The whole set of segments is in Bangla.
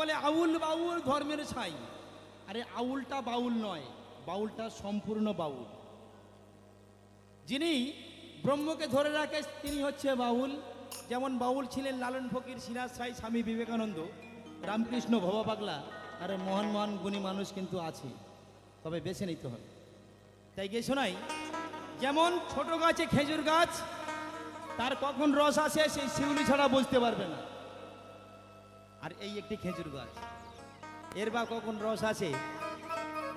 বলে আউল বাউল ধর্মের ছাই। আরে আউলটা বাউল নয়, বাউলটা সম্পূর্ণ বাউল। যিনি ব্রহ্মকে ধরে রাখে, তিনি হচ্ছে বাউল। যেমন বাউল ছিলেন লালন ফকির সিরাজ সাই স্বামী বিবেকানন্দ, রামকৃষ্ণ ভবা পাগলা, আর মহান মহান গুণী মানুষ কিন্তু আছে। তবে বেছে নিতে হবে। তাই গিয়ে শোনাই, যেমন ছোট গাছে খেজুর গাছ, তার কখন রস আসে সেই শিউলি ছাড়া বুঝতে পারবে না। আর এই একটি খেজুর গাছ। এর বা কখন রস আছে?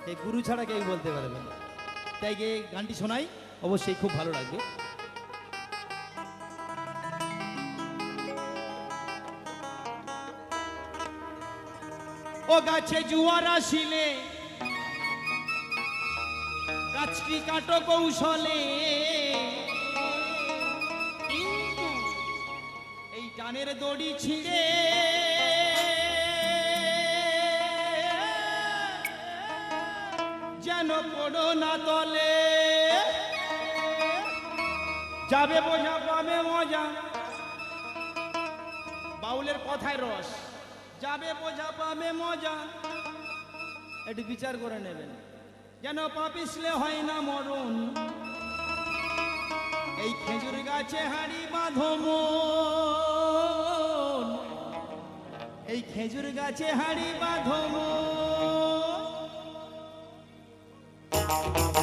এই গুরু ছাড়া কেউ বলতে পারবে না। তাই গিয়ে গানটি শোনাই, অবশ্যই খুব ভালো লাগবে। ও গাছে জুয়ার আসিলে, গাছটি কাটো কৌশলে। এই টানের দড়ি ছিঁড়ে পড়ো না তলে। যাবে বোঝা, পাবে মজা। বাউলের কথায় রস। যাবে বোঝা, পাবে মজা। একটু বিচার করে নেবেন। যেন পাপিসলে হয় না মরণ। এই খেজুর গাছে হাড়ি বাঁধম এই খেজুর গাছে হাড়ি বাঁধম Thank you.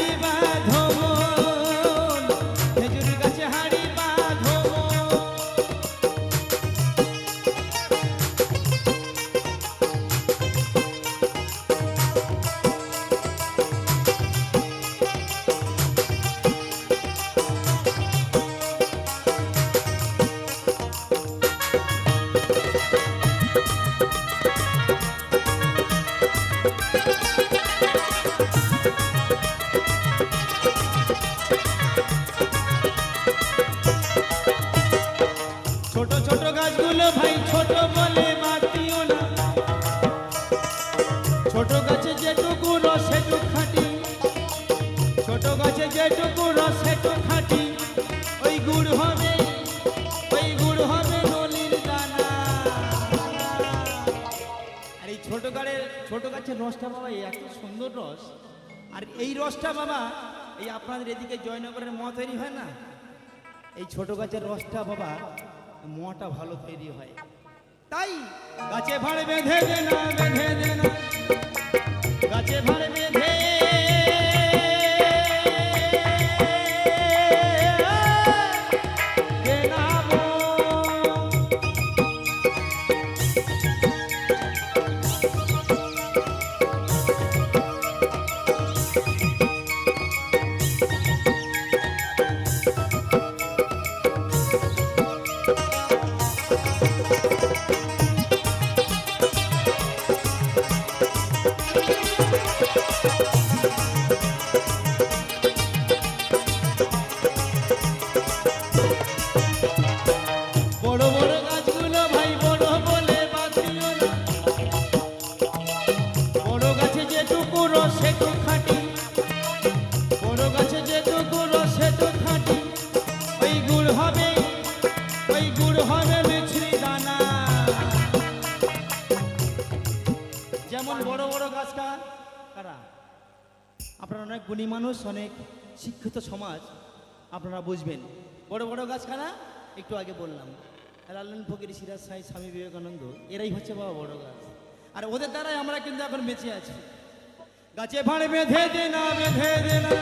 গাছের রসটা বাবা এত সুন্দর রস। আর এই রসটা বাবা, এই আপনাদের এদিকে জয়নগরের ম তৈরি হয় না? এই ছোট গাছের রসটা বাবা মটা ভালো তৈরি হয়। তাই গাছে ভাড়ে বেঁধে দেনা বেঁধে দেনা। গাছে ভাড় আপনারা গুণী মানুষ, অনেক শিক্ষিত সমাজ, আপনারা বুঝবেন। বড় বড় গাছখানা, একটু আগে বললাম। লালন ফকির, সিরাজ সাই, স্বামী বিবেকানন্দ, এরাই হচ্ছে বাবা বড় গাছ। আর ওদের দ্বারাই আমরা কিন্তু এখন বেঁচে আছি। গাছে ভাঁড় বেঁধে দে না বেঁধে দে না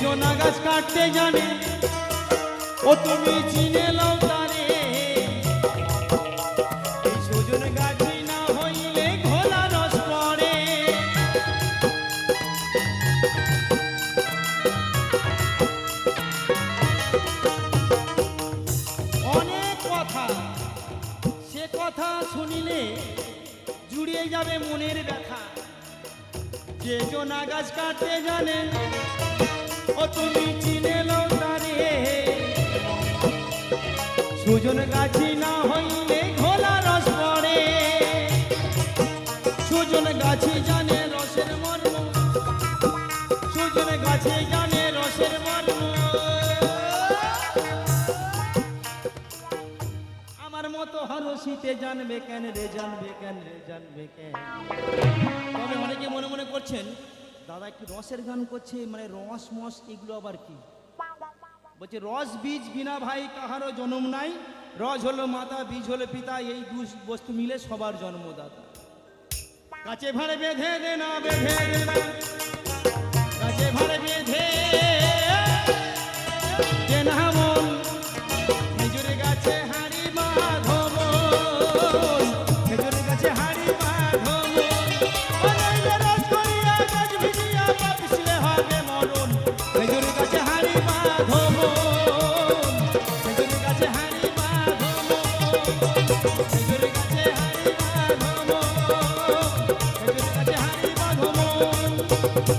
জোনা গাছ কাটতে জানে। ও তুমি চিনে লও হইলে ঘোলা রস পড়ে। অনেক কথা, সে কথা শুনিলে জুড়িয়ে যাবে মনের ব্যথা। যে জোনা গাছ কাটতে জানে ও চিনে লও তারে। সুজন গাছি না হইলে গাছি জানে রসের মর্ম। আমার মতো হরসিতে জানবে কেন রে, জানবে কেন রে, জানবে কেন? তবে অনেকে মনে মনে করছেন দাদা একটু রসের গান করছে মানে রস মস এগুলো আবার কি? বলছে, রস বীজ বিনা ভাই, কাহারও জন্ম নাই। রস হলো মাতা, বীজ হলো পিতা, এই দু বস্তু মিলে সবার জন্মদাতা কাছে ভাড়ে বেঁধে দে না, বেঁধে দে কাছে ভাড়ে বেঁধে দে না।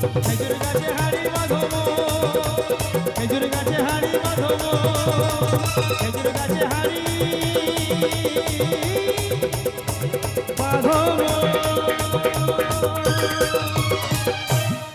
খেজুর গাছে হাড়ি বাঁধব খেজুর গাছে হাড়ি বাঁধব খেজুর গাছে